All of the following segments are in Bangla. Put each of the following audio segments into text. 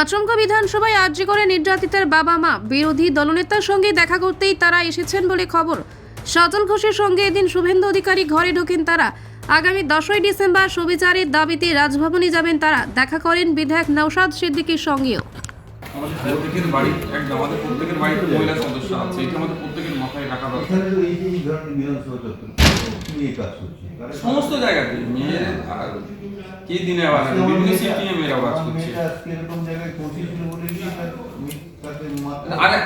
আচমকা বিধানসভায় আর্জি করে নির্যাতিতার বাবা মা। বিরোধী দলনেতার সঙ্গে দেখা করতেই তারা এসেছেন বলে খবর। সজল ঘোষের সঙ্গে এদিন শুভেন্দু অধিকারী ঘরে ঢোকেন তারা। আগামী দশই ডিসেম্বর সুবিচারের দাবিতে রাজভবনে যাবেন তারা। দেখা করেন বিধায়ক নৌসাদ সিদ্দিকীর সঙ্গেও। আমাদের প্রত্যেকের বাড়ি একদম আমাদের প্রত্যেকের বাড়িতে মহিলা সদস্য আছে এটা আমাদের প্রত্যেকের মাথায় রাখা দরকার। সমস্ত জায়গাতে মেয়ে আর কি দিনে বিভিন্ন আওয়াজ করছে। আরে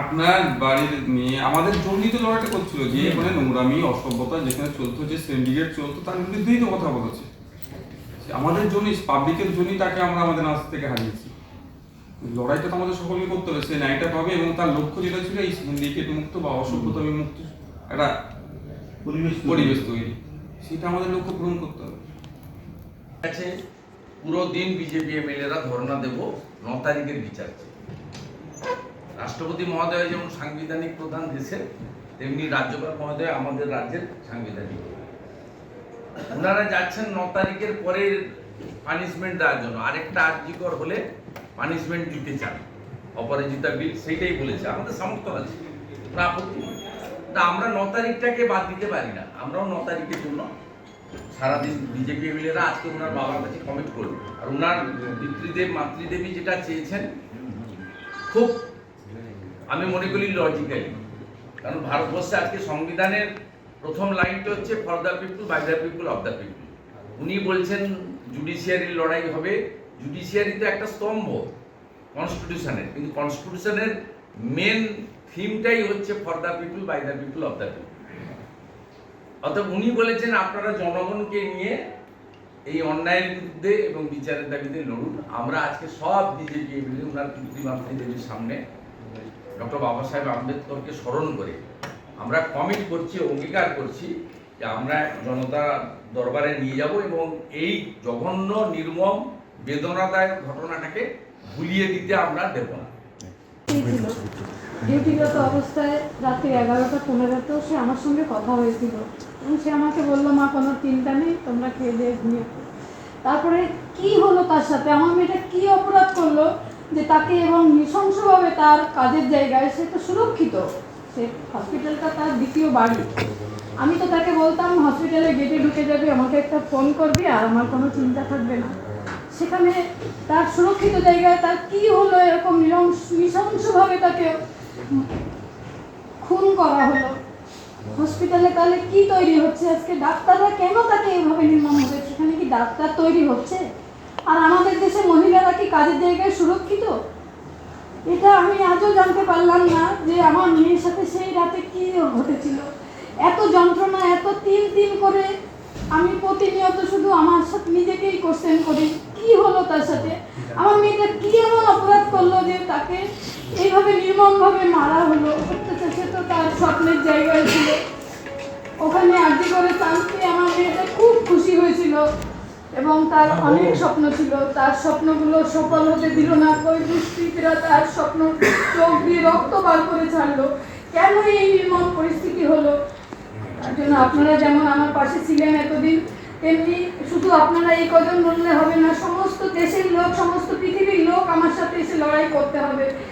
আপনার বাড়ির মেয়ে আমাদের জন্যই তো লড়াইটা করছিল যে এখানে নোংরামি অসভ্যতা যেখানে চলতো যে সিন্ডিকেট চলতো তার বিরুদ্ধেই তো কথা বলেছে। আমাদের জন্যই পাবলিকের জন্যই তাকে আমরা আমাদের নাচ থেকে হারিয়েছি। লড়াইটা তো আমাদের সকলকে করতে হবে সে ন্যায়টা পাবে এবং তার লক্ষ্য যেটা ছিল এই সিন্ডিকেট মুক্ত বা অসভ্যতামি মুক্ত একটা পরিবেশ পরিবেশ তৈরি। সেটা আমাদের লক্ষ্য পূরণ করতে হবে। আছে পুরো দিন বিজেপি এমএলএরা ধর্ণা দেব ন তারিখের বিচার রাষ্ট্রপতি মহোদয় যেমন সাংবিধানিক প্রধান দেশের তেমনি রাজ্যপাল মহোদয় আমাদের রাজ্যের সাংবিধানিক। ওনারা যাচ্ছেন ন তারিখের পরে পানিশমেন্ট দেওয়ার জন্য। আরেকটা আর্যিকর হলে পানিশমেন্ট দিতে চান। অপরাজিতা বিল সেইটাই বলেছে। আমাদের সামর্থ্য আছে। আপত্তি। না আমরা ন তারিখটাকে বাদ দিতে পারি না। আমরাও ন তারিখের জন্য সারাদিন বিজেপি এমএলএরা আজকে ওনার বাবার কাছে কমিট করবে। আর ওনার পিতৃদেব মাতৃদেবী যেটা চেয়েছেন, খুব আমি মনে করি লজিক্যালি কারণ ভারতবর্ষে আজকে সংবিধানের প্রথম লাইনটা হচ্ছে for the people by the people of the people উনি বলছেন জুডিশিয়ারির লড়াই হবে। জুডিশিয়ারি তো একটা স্তম্ভ কনস্টিটিউশনের কিন্তু কনস্টিটিউশনের মেন থিমটাই হচ্ছে for the people by the people of the people অর্থাৎ উনি বলেছেন, আপনারা জনগণকে নিয়ে এই অন্যায়ের বিরুদ্ধে এবং বিচারের দাবিতে লড়ুন। আমরা আজকে সব বিজেপি এমএলএ ওনার পিতৃমাতৃ দেবীর সামনে ডক্টর বাবা সাহেব আম্বেদকরকে স্মরণ করে আমরা কমিট করছি, অঙ্গীকার করছি যে আমরা জনতা দরবারে নিয়ে যাব এবং এই জঘন্য, নির্মম বেদনাদায়ক ঘটনাটাকে ভুলিয়ে দিতে আমরা দেব না। ডিউটিগত অবস্থায় রাত্রি এগারোটা পনেরোতেও সে আমার সঙ্গে কথা হয়েছিল। এবং সে আমাকে বলল, মা, কোনো চিন্তা নেই, তোমরা খেয়ে দিয়ে ঘুমিয়ে পড়ো।" তারপরে কি হলো তার সাথে? আমার মেয়েটা কি অপরাধ করল যে তাকে এবং নৃশংসভাবে তার কাজের জায়গায় সে তো সুরক্ষিত। সে হসপিটালটা তার দ্বিতীয় বাড়ি। আমি তো তাকে বলতাম হসপিটালে গেটে ঢুকে যাবি, আমাকে একটা ফোন করবি আর আমার কোনো চিন্তা থাকবে না। সেখানে তার সুরক্ষিত জায়গায় তার কি হলো এরকম নৃশংসভাবে তাকে খুন করা হলো। হসপিটালে তাহলে কি তৈরি হচ্ছে? আজকে ডাক্তাররা কেন তাকে এইভাবে নির্মম হবে? সেখানে কি ডাক্তার তৈরি হচ্ছে? আর আমাদের দেশে মহিলারা কি কাজের জায়গায় সুরক্ষিত? এটা আমি আজও জানতে পারলাম না যে আমার মেয়ের সাথে সেই রাতে কি ঘটেছিল। এত যন্ত্রণা, এত তিন তিন করে আমি প্রতিনিয়ত শুধু আমার সাথে নিজেকেই কোশ্চেন করি কি হলো তার সাথে আমার মেয়েটা কি এমন অপরাধ করল যে তাকে এইভাবে নির্মমভাবে মারা হলো অত্যাচার সে তো তার স্বপ্নের জায়গায় ছিল। ওখানে আর্জি করে শান্তি আমার মেয়েটা খুব খুশি হয়েছিল এবং তার অনেক স্বপ্ন ছিল। তার স্বপ্নগুলো সফল হতে দিল না কই দুষ্কৃতীরা তার স্বপ্ন চোখ দিয়ে রক্ত বার করে ছাড়লো। কেন এই নির্মম পরিস্থিতি হলো? তার জন্য আপনারা যেমন আমার পাশে ছিলেন এতদিন তেমনি শুধু আপনারা এই কজন বললে হবে না সমস্ত দেশের লোক সমস্ত পৃথিবীর লোক আমার সাথে এসে লড়াই করতে হবে।